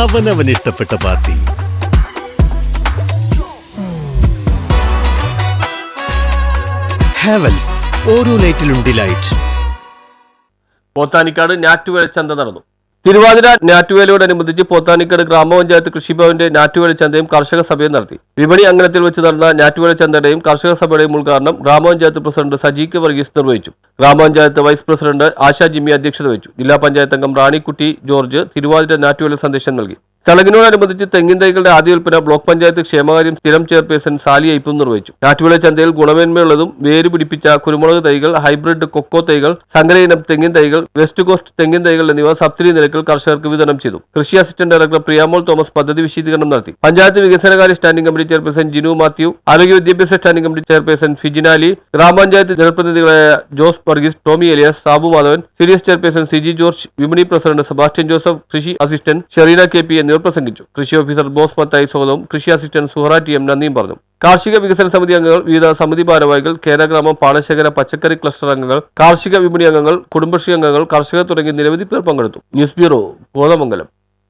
അവനവൻ ഇഷ്ടപ്പെട്ട പാർട്ടി. ഹാവൽസ് ഓരോ ലൈറ്റിലും ഡിലൈറ്റ്. പോത്താനിക്കാട് ഞാറ്റുവേള ചന്ത നടന്നു. തിരുവാതിര ഞാറ്റുവേലയോടനുബന്ധിച്ച് പോത്താനിക്കട് ഗ്രാമപഞ്ചായത്ത് കൃഷിഭവന്റെ ഞാറ്റുവേല ചന്തയും കർഷക സഭയും നടത്തി. വിപണി അങ്കണത്തിൽ വെച്ച് നടന്ന ഞാറ്റുവേല ചന്തയുടെയും കർഷക സഭയുടെയും ഉദ്ഘാടനം ഗ്രാമപഞ്ചായത്ത് പ്രസിഡന്റ് സജി കെ വർഗീസ് നിർവഹിച്ചു. ഗ്രാമപഞ്ചായത്ത് വൈസ് പ്രസിഡന്റ് ആശാ ജിമ്മി അധ്യക്ഷത വഹിച്ചു. ജില്ലാ പഞ്ചായത്ത് അംഗം റാണിക്കുട്ടി ജോർജ് തിരുവാതിര ഞാറ്റുവേല സന്ദേശം നൽകി. ചടങ്ങിനോടനുബന്ധിച്ച് തെങ്ങിൻ തൈകളുടെ ആദ്യ വിൽപ്പന ബ്ലോക്ക് പഞ്ചായത്ത് ക്ഷേമകാര്യം സ്ഥിരം ചെയർപേഴ്സൺ സാലി ഐപ്പും നിർവഹിച്ചു. ഞാറ്റുവിള ചന്തയിൽ ഗുണമേന്മയുള്ളതും വേര് പിടിപ്പിച്ച കുരുമുളക് തൈകൾ ഹൈബ്രിഡ് കൊക്കോ തൈകൾ സങ്കരയിനം തെങ്ങിൻ തൈകൾ വെസ്റ്റ് കോസ്റ്റ് തെങ്ങിൻ തൈകൾ എന്നിവ സബ്സിഡി നിരക്കിൽ കർഷകർക്ക് വിതരണം ചെയ്തു. കൃഷി അസിസ്റ്റന്റ് ഡയറക്ടർ പ്രിയാമോൾ തോമസ് പദ്ധതി വിശദീകരണം നടത്തി. പഞ്ചായത്ത് വികസനകാര്യ standing committee chairperson Jinu Mathew ആരോഗ്യ വിദ്യാഭ്യാസ സ്റ്റാൻഡിംഗ് കമ്മിറ്റി ചെയർപേഴ്സൺ ഫിജിനാലി ഗ്രാമപഞ്ചായത്ത് ജനപ്രതിനിധികളായ ജോസ് വർഗീസ് ടോമി എലിയസ് സാബു മാധവൻ സീരിയസ് ചെയർപേഴ്സൺ സിജി ജോർജ് വിപണി പ്രസിഡന്റ് സെബാസ്റ്റ്യൻ ജോസഫ് കൃഷി അസിസ്റ്റന്റ് ഷെറീന കെ പി എന്നിവർ പ്രസംഗിച്ചു. കൃഷി ഓഫീസർ ബോസ് മത്തായി സ്വാഗതവും കൃഷി അസിസ്റ്റന്റ് സുഹറ ടി എം നന്ദിയും പറഞ്ഞു. കാർഷിക വികസന സമിതി അംഗങ്ങൾ വിവിധ സമിതി ഭാരവാഹികൾ കേരഗ്രാമം പാടശേഖര പച്ചക്കറി ക്ലസ്റ്റർ അംഗങ്ങൾ കാർഷിക വിപണി അംഗങ്ങൾ കുടുംബശ്രീ അംഗങ്ങൾ കർഷകർ തുടങ്ങി നിരവധി പേർ പങ്കെടുത്തു. News bureau Kothamangalam.